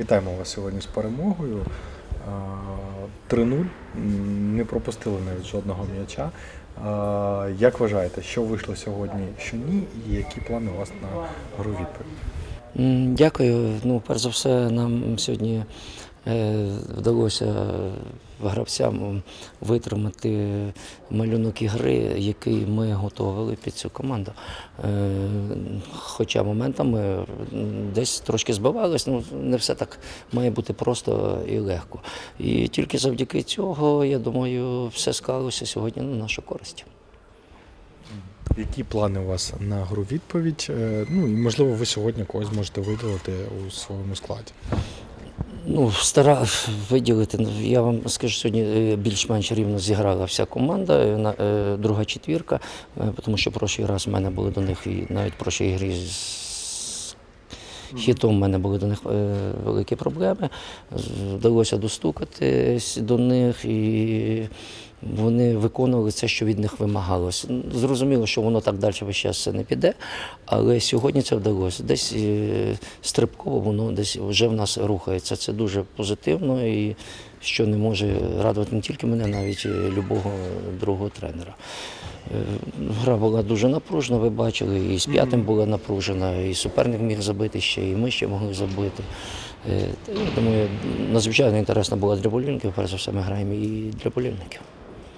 Вітаємо вас сьогодні з перемогою. 3-0. Не пропустили навіть жодного м'яча. Як вважаєте, що вийшло сьогодні, що ні, і які плани у вас на гру відповідь? Дякую. Ну, перш за все, нам сьогодні вдалося гравцям витримати малюнок ігри, який ми готували під цю команду. Е, Хоча моментами десь трошки збивались, ну не все так має бути просто і легко. І тільки завдяки цього, я думаю, все склалося сьогодні на нашу користь. Які плани у вас на гру відповідь? Е, Ну і можливо, ви сьогодні когось можете виділити у своєму складі. Ну, стара виділити. ну, Я вам скажу, сьогодні е, більш-менш рівно зіграла вся команда, е, е, друга четвірка, тому що прошлий раз в мене були до них і навіть прошлій грі з хітом в мене були до них великі проблеми. Вдалося достукатись до них і. Вони виконували це, що від них вимагалось. Ну, Зрозуміло, що воно так далі весь час це не піде, але сьогодні це вдалося. Десь е, стрибково воно десь вже в нас рухається. Це дуже позитивно і що не може радувати не тільки мене, навіть любого другого тренера. Е, Гра була дуже напружена, ви бачили, і з п'ятим була напружена, і суперник міг забити ще, і ми ще могли забити. Е, Я думаю, надзвичайно інтересна була для болівників. Перш за все, ми граємо і для болівників.